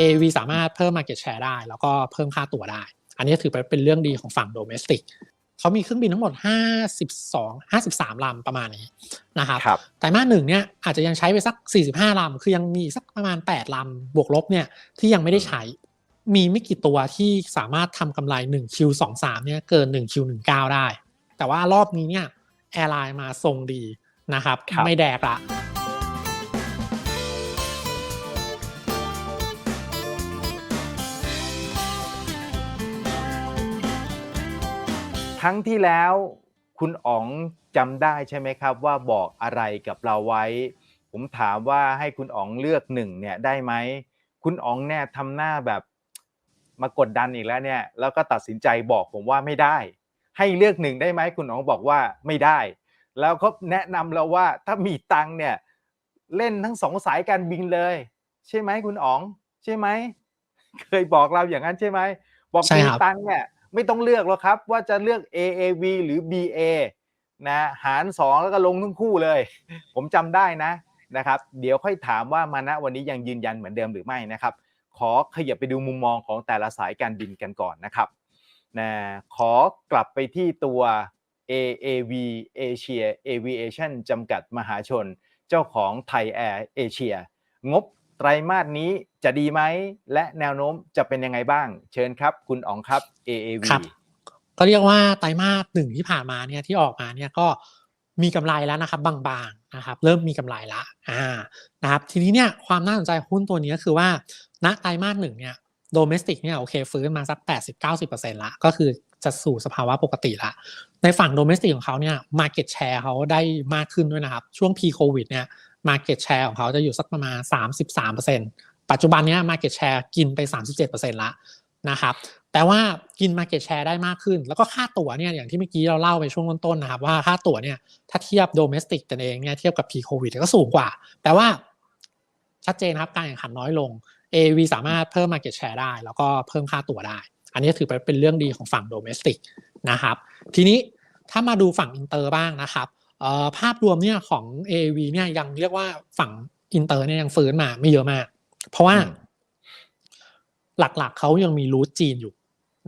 AAV สามารถเพิ่ม Market Share ได้ แล้วก็เพิ่มค่าตั๋วได้ อันนี้ถือเป็นเรื่องดีของฝั่ง Domestic เขามีเครื่องบินทั้งหมด 52 53 ลำประมาณนี้นะครับครับไตรมาสหนึ่งเนี่ยอาจจะยังใช้ไปสัก 45 ลำ คือยังมีสักประมาณ 8 ลำ บวกลบเนี่ยที่ยังไม่ได้ใช้ มีไม่กี่ตัวที่สามารถทำกำไร 1Q23 เนี่ยเกิน 1Q19 ได้ แต่ว่ารอบนี้เนี่ยแอร์ไลน์มาทรงดีนะครับครับไม่แดกละ ครั้งที่แล้วคุณอ๋องจำได้ใช่ไหมครับ ว่าบอกอะไรกับเราไว้ ผมถามว่าให้คุณอ๋องเลือกหนึ่งเนี่ยได้ไหมคุณอ๋องเนี่ยทำหน้าแบบมากดดันอีกแล้วเนี่ยแล้วก็ตัดสินใจบอกผมว่าไม่ได้ ให้เลือกหนึ่งได้ไหมคุณอ๋องบอกว่าไม่ได้ แล้วก็แนะนำเราว่าถ้ามีตังค์เนี่ยเล่นทั้งสองสายการบินเลย ใช่ไหมคุณอ๋อง ใช่ไหมเคยบอกเราอย่างนั้นใช่ไหมบอกใช่มีครับตังค์เนี่ย ไม่ต้องเลือกแล้วครับ ว่าจะเลือก AAV หรือ BA นะหารสองแล้วก็ลงทั้งคู่เลย ผมจำได้นะนะครับ เดี๋ยวค่อยถามว่ามาณวันนี้ยังยืนยันเหมือนเดิมหรือไม่นะครับ ขอขยับไปดูมุมมองของแต่ละสายการบินกันก่อนนะครับนะขอกลับไปที่ตัว AAV Asia Aviation จำกัดมหาชน เจ้าของไทยแอร์เอเชียงบ ไตรมาสนี้จะดีไหม และแนวโน้มจะเป็นยังไงบ้าง เชิญครับ คุณอ๋องครับ AAV ครับก็เรียกว่าไตรมาสหนึ่งที่ผ่านมาเนี่ยที่ออกมาเนี่ยก็มีกำไรแล้วนะครับบางๆนะครับ เริ่มมีกำไรละอ่านะครับทีนี้เนี่ยความน่าสนใจหุ้นตัวนี้ก็คือว่า ณไตรมาสหนึ่งเนี่ยโดเมสติกเนี่ยโอเคฟื้นมาสัก 80-90%ละก็คือจะสู่สภาวะปกติละ ในฝั่งโดเมสติกของเขาเนี่ย market share เขาได้มากขึ้นด้วยนะครับ ช่วง p covid เนี่ย market share ของเขาจะอยู่สักประมาณ 33%ปัจจุบันนี้ย market share กินไป 37%ละนะครับแต่ว่ากิน market share ได้มากขึ้น แล้วก็ค่าตั๋วเนี่ยอย่างที่เมื่อกี้เราเล่าไปช่วงต้นๆนะครับว่าค่าตั๋วเนี่ยถ้าเทียบ domestic กันเองเนี่ยเทียบกับ p covid ก็สูงกว่า แต่ว่าชัดเจนครับการแข่งขันน้อยลง AV สามารถเพิ่ม market share ได้ แล้วก็เพิ่มค่าตั๋วได้ อันนี้ถือเป็นเรื่องดีของฝั่ง domestic นะครับทีนี้ถ้ามาดูฝั่งอินเตอร์บ้างนะครับ ภาพรวมเนี่ยของ AAV เนี่ยยังเรียกว่าฝั่งอินเตอร์เนี่ยยังฟื้นมาไม่เยอะมาก เพราะว่าอืมหลักๆเขายังมีรูทจีนอยู่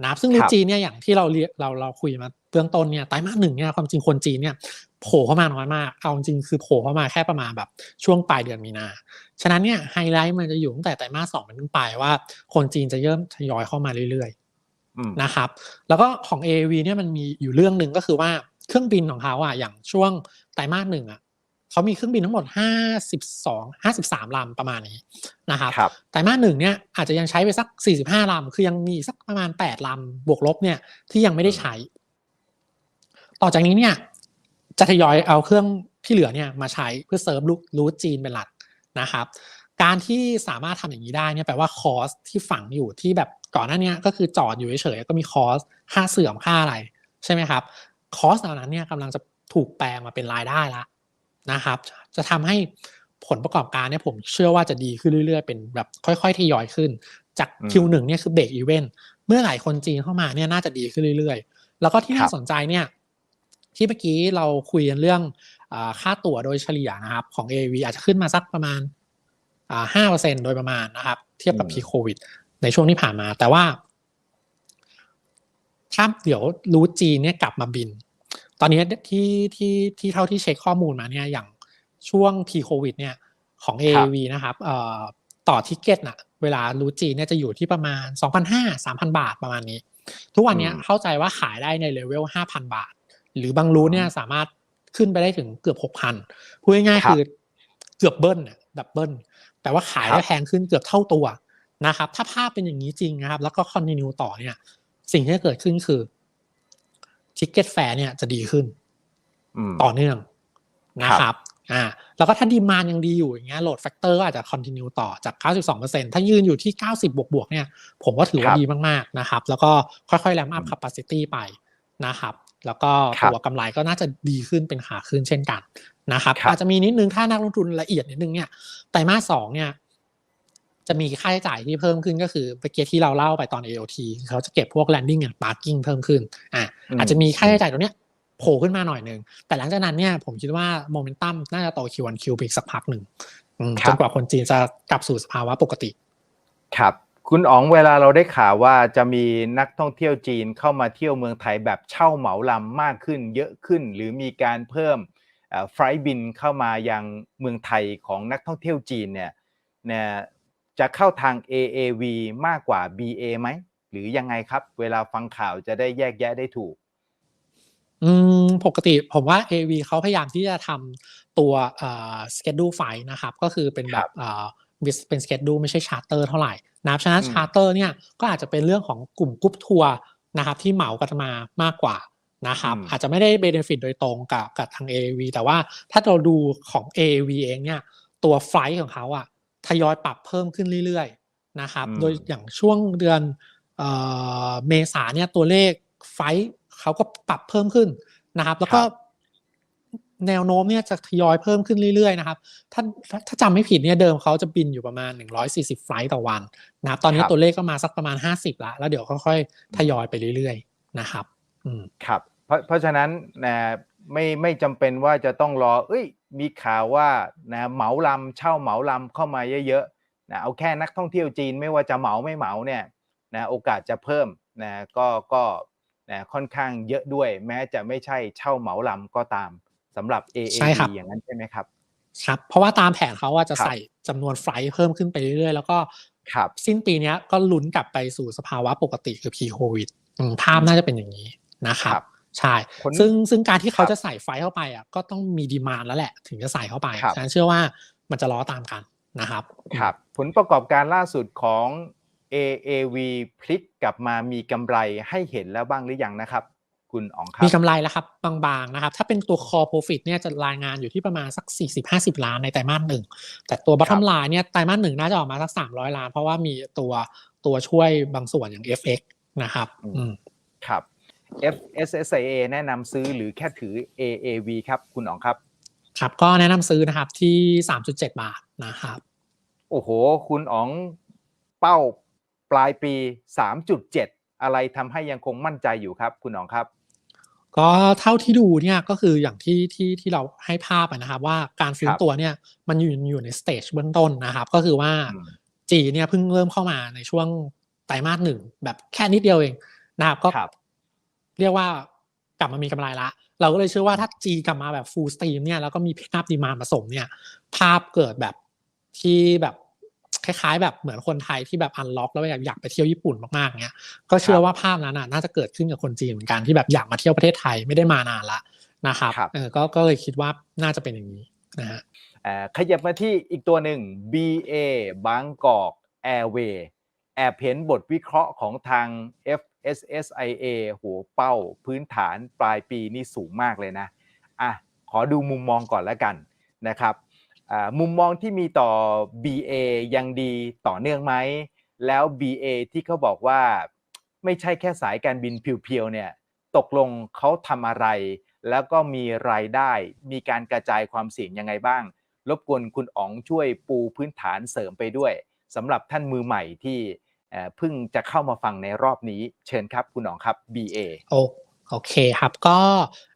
นะครับซึ่งรูคทรับจีนเนี่ยอย่างที่เราเรียกเราเราคุยมาเบื้องต้นเนี่ยไตรมาสหนึ่งเนี่ยความจริงคนจีนเนี่ยโผล่เข้ามาน้อยมาก เอาจริงคือโผล่เข้ามาแค่ประมาณแบบช่วงปลายเดือนมีนา ฉะนั้นเนี่ยไฮไลท์มันจะอยู่ตั้งแต่ไตรมาสสองเป็นต้นไปว่า คนจีนจะเริ่มทยอยเข้ามาเรื่อยๆอืมนะครับ แล้วก็ของ AAV เนี่ยมันมีอยู่เรื่องหนึ่งก็คือว่า เครื่องบินของเขาอะอย่างช่วงไตรมาสหนึ่งอะเขามีเครื่องบินทั้งหมด 52 53ลำประมาณนี้นะครับครับไตรมาสหนึ่งเนี่ยอาจจะยังใช้ไปสัก 45ลำคือยังมีสักประมาณ 8ลำบวกลบเนี่ยที่ยังไม่ได้ใช้ ต่อจากนี้เนี่ยจะทยอยเอาเครื่องที่เหลือเนี่ยมาใช้เพื่อเซิร์ฟลูกรูทจีนเป็นหลักนะครับ การที่สามารถทำอย่างนี้ได้เนี่ยแปลว่าคอสที่ฝังอยู่ที่แบบก่อนหน้าเนี้ยก็คือจอดอยู่เฉยๆก็มีคอสค่าเสื่อมค่าอะไรใช่ไหมครับ คอสเหล่านั้นเนี่ยกำลังจะถูกแปลงมาเป็นรายได้ละนะครับ จะทำให้ผลประกอบการเนี่ยผมเชื่อว่าจะดีขึ้นเรื่อยๆ เป็นแบบค่อยๆทยอยขึ้น จากอืม Q1 เนี่ยคือเบรกอีเวนต์เมื่อไหร่คนจีนเข้ามาเนี่ยน่าจะดีขึ้นเรื่อยๆ แล้วก็ที่คน่ารับสนใจเนี่ยที่เมื่อกี้เราคุยกันเรื่องอาค่าตั๋วโดยเฉลี่ยนะครับของ AV อาจจะขึ้นมาสักประมาณห้าเปอร์เซ็นโดยประมาณนะครับ เทียบกับอืมพีโควิดในช่วงที่ผ่านมา แต่ว่า ถ้าเดี๋ยวรู้จีนเนี่ยกลับมาบิน ตอนนี้ที่ที่ที่เท่าที่เช็คข้อมูลมาเนี่ยอย่างช่วงพีโควิดเนี่ยของ AAV นะครับเอ่อต่อทิเก็ตน่ะเวลารู้จีนเนี่ยจะอยู่ที่ประมาณ 2,500 3,000 บาทประมาณนี้ ทุกวันเนี้ยอืมเข้าใจว่าขายได้ในเลเวล 5,000 บาท หรือบางรู้เนี่ยสามารถขึ้นไปได้ถึงเกือบ 6,000 พูดง่ายครัๆบคือเกือบเบิ้ลน่ะดับเบิ้ลแต่ว่าขายครัได้บแพงขึ้นเกือบเท่าตัวนะครับ ถ้าภาพเป็นอย่างนี้จริงนะครับ แล้วก็คอนติเนียต่อเนี่ย สิ่งที่จะเกิดขึ้นคือทิกเก็ตแฟร์เนี่ยจะดีขึ้นอืมต่อเนื่องนะครับอ่าแล้วก็ถ้าดีมานยังดีอยู่อย่างเงี้ยโหลดแฟกเตอร์ก็อาจจะคอนติเนียต่อจาก 92%ถ้ายืนอยู่ที่ 90 บวกบวกๆเนี่ย ผมก็ถือว่าครับดีมากๆนะครับ แล้วก็ค่อยๆแรมอัพ capacity ไปนะครับ แล้วก็ครับตัวกำไรก็น่าจะดีขึ้นเป็นขาขึ้นเช่นกันนะครับครับ อาจจะมีนิดนึงถ้านักลงทุนละเอียดนิดนึงเนี่ยไตรมาสสองเนี่ย จะมีค่าใช้จ่ายที่เพิ่มขึ้นก็คือเมื่อกี้ที่เราเล่าไปตอน AOT เขาจะเก็บพวก landing and parking เพิ่มขึ้นอะอืมอาจจะมีค่าใช้จ่ายตรงเนี้ยโผล่ขึ้นมาหน่อยหนึ่งแต่หลังจากนั้นเนี่ยผมคิดว่าโมเมนตัมน่าจะโต Q1 Q ไปอีกสักพักหนึ่งอืมครัจบนกว่าคนจีนจะกลับสู่สภาวะปกติ ครับ คุณอ๋องเวลาเราได้ข่าวว่าจะมีนักท่องเที่ยวจีนเข้ามาเที่ยวเมืองไทยแบบเช่าเหมาลำมากขึ้น เยอะขึ้น หรือมีการเพิ่มไฟล์บินเข้ามายังเมืองไทยของนักท่องเที่ยวจีนเนี่ยเนี่ย จะเข้าทาง AAV มากกว่า BA ไหมหรือยังไงครับ เวลาฟังข่าวจะได้แยกแยะได้ถูก อืมปกติผมว่า AV เขาพยายามที่จะทำตัวเอ่อ schedule ไฟนะครับ ก็คือเป็นแบครับบเอ่อเป็น schedule ไม่ใช่ charter เท่าไหร่นะครับฉะนั้นอืม charter เนี่ยก็อาจจะเป็นเรื่องของกลุ่มกรุ๊ปทัวร์นะครับ ที่เหมากันมามากกว่านะครับอืมอาจจะไม่ได้ benefit โดยตรงกับกับทาง AAV แต่ว่าถ้าเราดูของ AAV เองเนี่ย ตัวไฟล์ของเขาอะ ทยอยปรับเพิ่มขึ้นเรื่อยๆนะครับอืมโดยอย่างช่วงเดือนเอ่อเมษาเนี่ยตัวเลขไฟล์เขาก็ปรับเพิ่มขึ้นนะครับ แล้วก็ครับแนวโน้มเนี่ยจะทยอยเพิ่มขึ้นเรื่อยๆนะครับถ้าถ้าถ้าจำไม่ผิดเนี่ยเดิมเขาจะบินอยู่ประมาณ 140 ไฟลท์ต่อวันนะครับ ตอนนี้ครับตัวเลขก็มาสักประมาณ 50 ละ แล้วเดี๋ยวค่อยๆทยอยไปเรื่อยๆนะครับ อืม ครับ เพราะเพราะฉะนั้นนะ ไม่ไม่จำเป็นว่าจะต้องรอ เอ้ย มีข่าวว่านะเหมาลำเช่าเหมาลำเข้ามาเยอะๆนะเอาแค่นักท่องเที่ยวจีนไม่ว่าจะเหมาไม่เหมาเนี่ยนะโอกาสจะเพิ่มนะก็ก็นะค่อนข้างเยอะด้วย แม้จะไม่ใช่เช่าเหมาลำก็ตามสำหรับใช่ AAV ครับอย่างนั้นใช่ไหมครับครับ เพราะว่าตามแผนเขาว่าจะครับใส่จำนวนไฟลท์เพิ่มขึ้นไปเรื่อยๆ แล้วก็ครับสิ้นปีเนี้ยก็ลุ้นกลับไปสู่สภาวะปกติคือ pre covid อืมภาพน่าจะเป็นอย่างนี้นะครับครับ ใช่คนซึ่งซึ่งการที่เขาครับจะใส่ไฟเข้าไปอะก็ต้องมีดีมานแล้วแหละ ถึงจะใส่เข้าไปครับฉะนั้นเชื่อว่ามันจะล้อตามกันนะครับครับ ผลประกอบการล่าสุดของ AAV พลิกกลับมามีกำไรให้เห็นแล้วบ้างหรือยังนะครับ คุณอ๋องครับ มีกำไรแล้วครับ บางๆนะครับ ถ้าเป็นตัว core profit เนี่ยจะรายงานอยู่ที่ประมาณสัก 40-50 ล้านในไตรมาสหนึ่ง แต่ตัว bottom line เนี่ยไตรมาสหนึ่งน่าจะออกมาสัก 300 ล้าน เพราะว่ามีตัวตัวช่วยบางส่วนอย่าง FX นะครับอืมอืมครับ FSSIA แนะนำซื้อหรือแค่ถือ AAV ครับ คุณอ๋องครับ ครับก็แนะนำซื้อนะครับที่ 3.7 บาทนะครับ โอ้โห คุณอ๋องเป้าปลายปี 3.7 อะไรทำให้ยังคงมั่นใจอยู่ครับ คุณอ๋องครับ ก็เท่าที่ดูเนี่ยก็คืออย่างที่ที่ที่เราให้ภาพอะนะครับ ว่าการฟื้คนรับตัวเนี่ยมันอยู่อยู่ในสเตจเบื้องต้นนะครับ ก็คือว่าอืมจีนเนี่ยเพิ่งเริ่มเข้ามาในช่วงไตรมาสหนึ่งแบบแค่นิดเดียวเองนะครับก็ครับ เรียกว่ากลับมามีกำไรละ เราก็เลยเชื่อว่าถ้าจีกลับมาแบบฟูลสตรีมเนี่ยแล้วก็มีพิกอัพดีมานผสมเนี่ย ภาพเกิดแบบที่แบบคล้ายๆ แบบเหมือนคนไทยที่แบบอันล็อกแล้วอยากอยากไปเที่ยวญี่ปุ่นมากๆเนี่ยก็เชื่อว่าภาพนั้นน่ะน่าจะเกิดขึ้นกับคนจีนเหมือนกันที่แบบอยากมาเที่ยวประเทศไทยไม่ได้มานานละนะครับครับเออก็ก็เลยคิดว่าน่าจะเป็นอย่างนี้นะฮะเอ่อขยับมาที่อีกตัวหนึ่ง BA บางกอก Airway แอบเห็นบทวิเคราะห์ของทาง S.S.I.A. หัวเป้าพื้นฐานปลายปีนี่สูงมากเลยนะอะขอดูมุมมองก่อนแล้วกันนะครับมุมมองที่มีต่อ BA ยังดีต่อเนื่องไหม แล้ว BA ที่เขาบอกว่าไม่ใช่แค่สายการบินเพียวๆเนี่ยตกลงเขาทำอะไร แล้วก็มีรายได้มีการกระจายความเสี่ยงยังไงบ้าง รบกวนคุณอ๋องช่วยปูพื้นฐานเสริมไปด้วยสำหรับท่านมือใหม่ที่ เอ่อเพิ่งจะเข้ามาฟังในรอบนี้เชิญครับคุณอ๋องครับ BA โอโอเคครับก็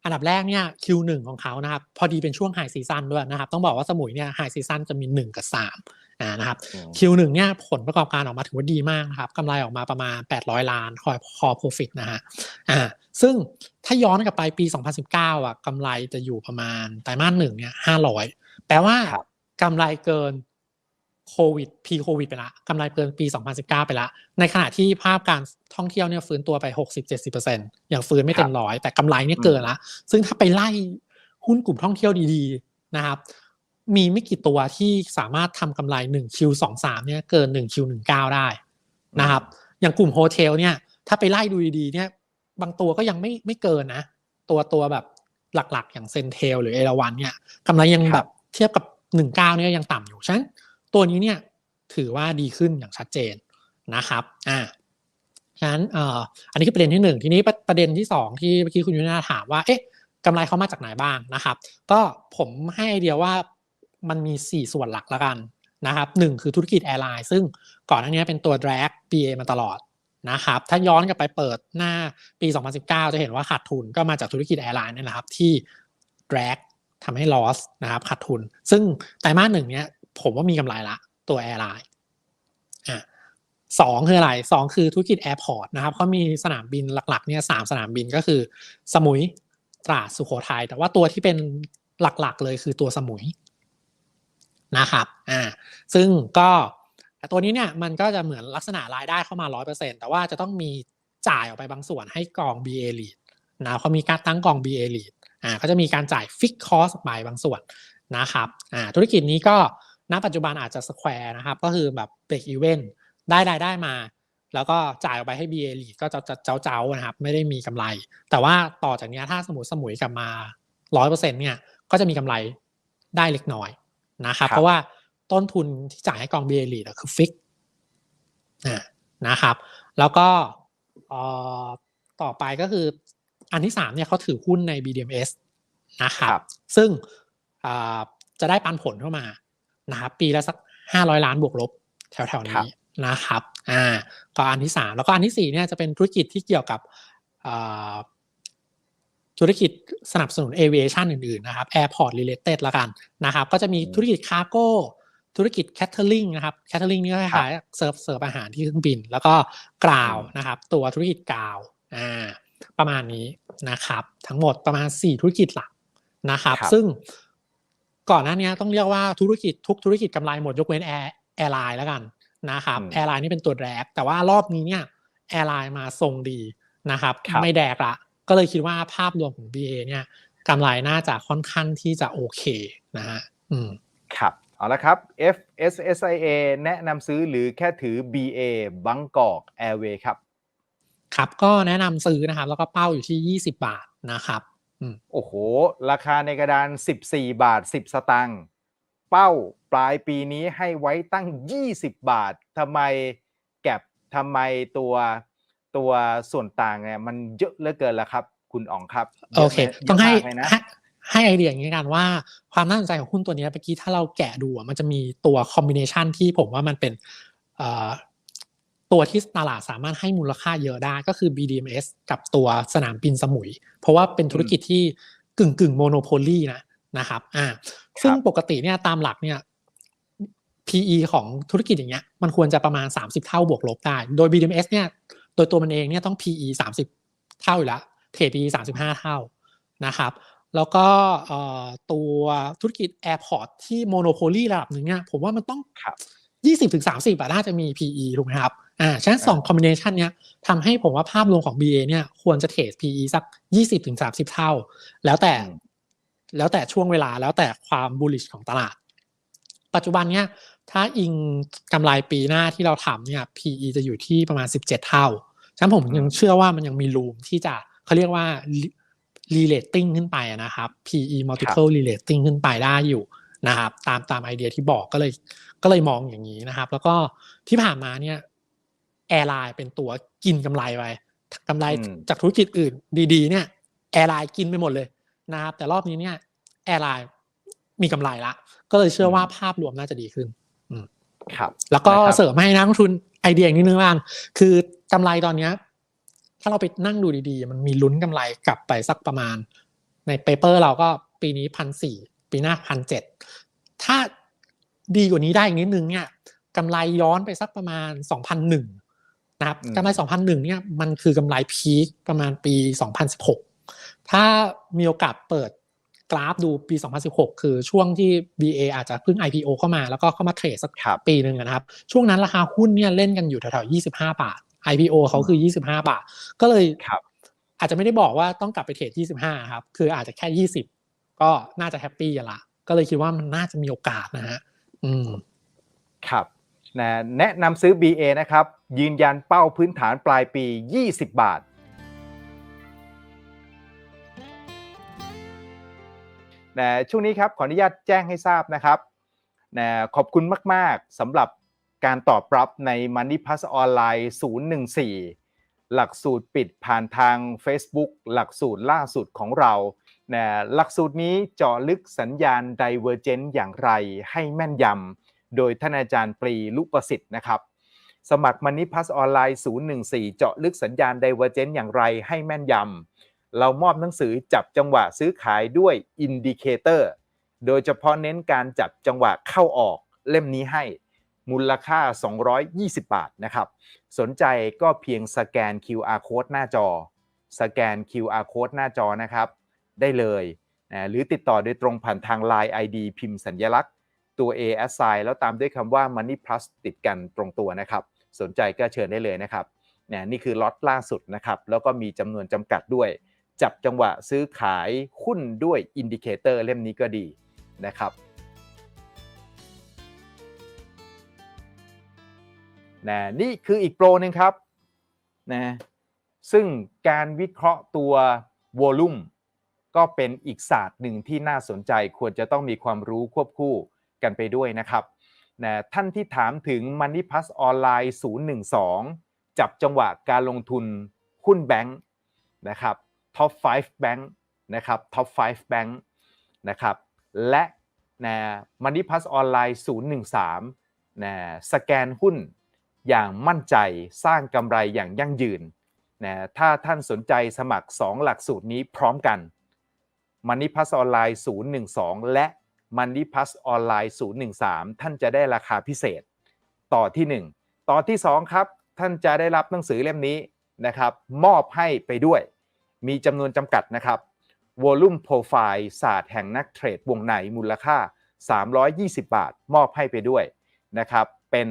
อันดับแรกเนี่ย Q1 ของเขานะครับพอดีเป็นช่วงไฮซีซันด้วยนะครับต้องบอกว่าสมุยเนี่ยไฮซีซันจะมี 1 กับ3อ่านะครับอืม Q1 เนี่ยผลประกอบการออกมาถือว่าดีมากนะครับกำไรออกมาประมาณ 800 ล้านคอยคอโปรฟิตนะฮะอ่าซึ่งถ้าย้อนกลับไปปี 2019อะกำไรจะอยู่ประมาณไตรมาสหนึ่งเนี่ย500 แปลว่าครับกำไรเกิน โควิดพีโควิดไปละกำไรเกินปี 2019 ไปละ ในขณะที่ภาพการท่องเที่ยวเนี่ยฟื้นตัวไป 60-70%อย่างฟื้นไม่เต็มร้อยแต่กำไรเนี่ยเกินละ ซึ่งถ้าไปไล่หุ้นกลุ่มท่องเที่ยวดีๆนะครับ มีไม่กี่ตัวที่สามารถทำกำไร1 Q 2 3เนี่ยเกิน1 Q 1 9ได้นะครับ อย่างกลุ่มโฮเทลเนี่ยถ้าไปไล่ดูดีๆเนี่ยบางตัวก็ยังไม่ไม่เกินนะ ตัวตัวแบบหลักๆ อย่างเซนเทลหรือเอราวันเนี่ยกำไรยังครับแบบเทียบกับหนึ่งเก้าเนี่ยยังต่ำอยู่ฉะนั้น ตัวนี้เนี่ยถือว่าดีขึ้นอย่างชัดเจนนะครับอ่าฉะนั้นเอ่ออันนี้คือประเด็นที่หนึ่งทีนี้ประประเด็นที่สองที่เมื่อกี้คุณยุนาถามว่าเอ๊ะกำไรเขามาจากไหนบ้างนะครับ ก็ผมให้ไอเดียว่ามันมีสี่ส่วนหลักแล้วกันนะครับหนึ่งคือธุรกิจแอร์ไลน์ซึ่งก่อนหน้านี้เป็นตัว drag BA มาตลอดนะครับถ้าย้อนกลับไปเปิดหน้าปี 2019 จะเห็นว่าขาดทุนก็มาจากธุรกิจแอร์ไลน์นี่แหละครับที่ drag ทำให้ loss นะครับขาดทุน ซึ่งไตรมาสหนึ่งเนี้ย ผมว่ามีกำไรละตัวแอร์ไลน์อะสองคืออะไรสองคือธุรกิจแอร์พอร์ตนะครับเขามีสนามบินหลักๆเนี่ยสามสนามบินก็คือ สมุยตราดสุโขทัยแต่ว่าตัวที่เป็นหลักๆเลยคือตัวสมุยนะครับอ่าซึ่งก็ตัวนี้เนี่ยมันก็จะเหมือนลักษณะรายได้เข้ามา 100%แต่ว่าจะต้องมีจ่ายออกไปบางส่วนให้กอง BA Lead นะเขามีการตั้งกอง BA Lead อ่าก็จะมีการจ่ายฟิกคอสไปบางส่วนนะครับอ่าธุรกิจนี้ก็ ณปัจจุบันอาจจะสแควร์นะครับก็คือแบบเบรกอีเวนได้รายได้มา แล้วก็จ่ายออกไปให้ BA Lead ก็จะเจ้าเจ้าๆนะครับไม่ได้มีกำไร แต่ว่าต่อจากเนี้ยถ้าสมมติสมุยกลับมา 100%เนี่ยก็จะมีกำไรได้เล็กน้อยนะครับครับเพราะว่าต้นทุนที่จ่ายให้กอง BA Lead อะคือฟิกนะครับ แล้วก็เอ่อต่อไปก็คืออันที่สามเนี่ยเขาถือหุ้นใน BDMs นะครับครับซึ่งอ่าจะได้ปันผลเข้ามา นะครับปีละสักห้าร้อยล้านบวกลบแถวๆครันี้บนะครับอ่าก็อันที่สามแล้วก็อันที่สี่เนี่ยจะเป็นธุรกิจที่เกี่ยวกับอ่าธุรกิจสนับสนุน aviation อื่นๆนะครับ airport related ละกันนะครับ ก็จะมีธุรกิจ cargo ธุรกิจ catering นะครับ catering นี่ก็คล้ายๆเสิร์ฟเสิร์ฟอาหารที่เครื่องบิน แล้วก็กล่าวอืมนะครับ ตัวธุรกิจกล่าวอ่าประมาณนี้นะครับ ทั้งหมดประมาณ 4 ธุรกิจหลักนะครับครับซึ่ง ก่อนหน้านี้ต้องเรียกว่าธุรกิจทุกธุรกิจกำไรหมดยกเว้นแอร์แอร์ไลน์แล้วกันนะครับอืมแอร์ไลน์นี่เป็นตัวแรก แต่ว่ารอบนี้เนี่ยแอร์ไลน์มาทรงดีนะครับครับไม่แดกละก็เลยคิดว่าภาพรวมของ BA เนี่ยกำไรน่าจะค่อนข้างที่จะโอเคนะฮะอืมครับเอาละครับ FSSIA แนะนำซื้อหรือแค่ถือ BA บังกอก Airway ครับ ครับก็แนะนำซื้อนะครับ แล้วก็เป้าอยู่ที่ 20 บาทนะครับอืม โอ้โห ราคาในกระดาน 14 บาท 10 สตางค์เป้าปลายปีนี้ให้ไว้ตั้ง 20 บาททำไมแก็บทำไมตัวตัวส่วนต่างเนี่ยมันเยอะเหลือเกินละครับ คุณอ๋องครับ โอเคยะไหมต้องให้เยะมากเลยนะให้ให้ไอเดียอย่างนี้กันว่าความน่าสนใจของหุ้นตัวเนี้ยเมื่อกี้ถ้าเราแกะดูอะมันจะมีตัวคอมบิเนชันที่ผมว่ามันเป็นเอ่อ ตัวที่ตลาดสามารถให้มูลค่าเยอะได้ก็คือ BDMs กับตัวสนามบินสมุย เพราะว่าเป็นธุรกิจที่กึ่งกึ่งโมโนโพลีนะนะครับอ่าซึ่งปกติเนี่ยตามหลักเนี่ย PE ของธุรกิจอย่างเงี้ยมันควรจะประมาณ 30 เท่าบวกลบได้ โดย BDMs เนี่ยโดยตัวมันเองเนี่ยต้อง PE 30 เท่าอยู่แล้วเทรด PE 35 เท่านะครับแล้วก็เอ่อตัวธุรกิจ Airport ที่โมโนโพลีระดับหนึ่งเนี่ยผมว่ามันต้อง ครับ20ถึง30อะน่าจะมี PE ถูกไหมครับอ่าฉะนั้นสองคอมบิเนชันเนี้ยทำให้ผมว่าภาพรวมของ BA เนี่ยควรจะเทรด PE สัก20ถึง30เท่า แล้วแต่อืมแล้วแต่ช่วงเวลาแล้วแต่ความ bullish ของตลาด ปัจจุบันเนี้ยถ้าอิงกำไรปีหน้าที่เราทำเนี่ย PE จะอยู่ที่ประมาณ 17 เท่า ฉะนั้นผมยังเชื่อว่ามันยังมีรูมที่จะเขาเรียกว่า relating ขึ้นไปอะนะครับ PE multiple relating ขึ้นไปได้อยู่นะครับ ตามตามไอเดียที่บอกก็เลย ก็เลยมองอย่างนี้นะครับ แล้วก็ที่ผ่านมาเนี่ยแอร์ไลน์เป็นตัวกินกำไรไปกำไรอืมจากธุรกิจอื่นดีๆ เนี่ยแอร์ไลน์กินไปหมดเลยนะครับ แต่รอบนี้เนี่ยแอร์ไลน์มีกำไรละ ก็เลยเชื่อว่าภาพรวมน่าจะดีขึ้นครับ แล้วก็นะครับเสริมให้นักลงทุนไอเดียอย่างนี้นึงว่าคือกำไรตอนเนี้ยถ้าเราไปนั่งดูดีๆ มันมีลุ้นกำไรกลับไปสักประมาณ ในเปเปอร์เราก็ปีนี้พันสี่ปีหน้าพันเจ็ดถ้า ดีกว่านี้ได้อีกนิดนึงเนี่ยกำไรย้อนไปสักประมาณสองพันหนึ่งนะครับอืมกำไรสองพันหนึ่งเนี่ยมันคือกำไรพีคประมาณปีสองพันสิบหกถ้ามีโอกาสเปิดกราฟดูปี 2016 คือช่วงที่ BA อาจจะเพิ่ง IPO เข้ามาแล้วก็เข้ามาเทรดสักครับปีหนึ่งอะนะครับ ช่วงนั้นราคาหุ้นเนี่ยเล่นกันอยู่แถวๆ 25 บาท IPO เขาคือ 25 บาท ก็เลยครับอาจจะไม่ได้บอกว่าต้องกลับไปเทรด 25 ครับ คืออาจจะแค่ 20 ก็น่าจะแฮปปี้กันละก็เลยคิดว่ามันน่าจะมีโอกาสนะฮะ อืมครับนะแนะนำซื้อ BA นะครับ ยืนยันเป้าพื้นฐานปลายปี 20 บาทนะช่วงนี้ครับขออนุญาตแจ้งให้ทราบนะครับนะขอบคุณมาก ๆสำหรับการตอบรับใน Money Plus ออนไลน์ 014 หลักสูตรปิดผ่านทาง Facebook หลักสูตรล่าสุดของเรา นะหลักสูตรนี้เจาะลึกสัญญาณ Divergent อย่างไรให้แม่นยำ โดยท่านอาจารย์ปรีลุประสิทธิ์นะครับ สมัคร Money Plus ออนไลน์ 014 เจาะลึกสัญญาณ Divergent อย่างไรให้แม่นยำ เรามอบหนังสือจับจังหวะซื้อขายด้วย Indicator โดยเฉพาะเน้นการจับจังหวะเข้าออกเล่มนี้ให้มูลค่า 220 บาทนะครับ สนใจก็เพียงสแกน QR code หน้าจอ สแกน QR code หน้าจอนะครับ ได้เลยนะหรือติดต่อโดยตรงผ่านทาง Line ID พิมพ์สัญลักษณ์ตัว A s s i g n แล้วตามด้วยคำว่า Money Plus ติดกันตรงตัวนะครับ สนใจก็เชิญได้เลยนะครับนะนี่คือล็อตล่าสุดนะครับ แล้วก็มีจำนวนจำกัดด้วย จับจังหวะซื้อขายหุ้นด้วยอินดิเคเตอร์เล่มนี้ก็ดีนะครับนะนี่คืออีกโปรหนึ่งครับนะซึ่งการวิเคราะห์ตัววอลุ่ม ก็เป็นอีกศาสตร์หนึ่งที่น่าสนใจควรจะต้องมีความรู้ควบคู่กันไปด้วยนะครับนะท่านที่ถามถึง Money Plus ออนไลน์012 จับจังหวะการลงทุนหุ้นแบงค์นะครับ Top 5 Bank นะครับ Top 5 Bank นะครับและนะ Money Plus ออนไลน์013นะสแกนหุ้นอย่างมั่นใจสร้างกำไรอย่างยั่งยืนนะถ้าท่านสนใจสมัคร 2 หลักสูตรนี้พร้อมกัน Money Plus ออนไลน์012 และ Money Plus ออนไลน์013 ท่านจะได้ราคาพิเศษ ต่อที่ 1 ต่อที่ 2 ครับ ท่านจะได้รับหนังสือเล่มนี้นะครับ มอบให้ไปด้วย มีจำนวนจำกัดนะครับ Volume Profile ศาสตร์แห่งนักเทรดวงในมูลค่า 320 บาท มอบให้ไปด้วยนะครับ เป็น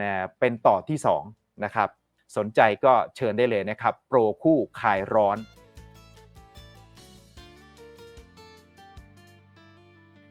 นะเป็นต่อที่ 2 นะครับ สนใจก็เชิญได้เลยนะครับ โปรคู่คลายร้อน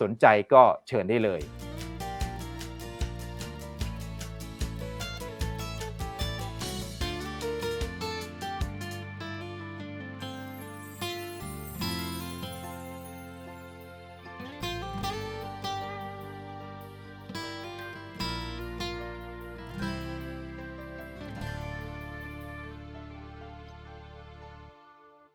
สนใจก็เชิญได้เลย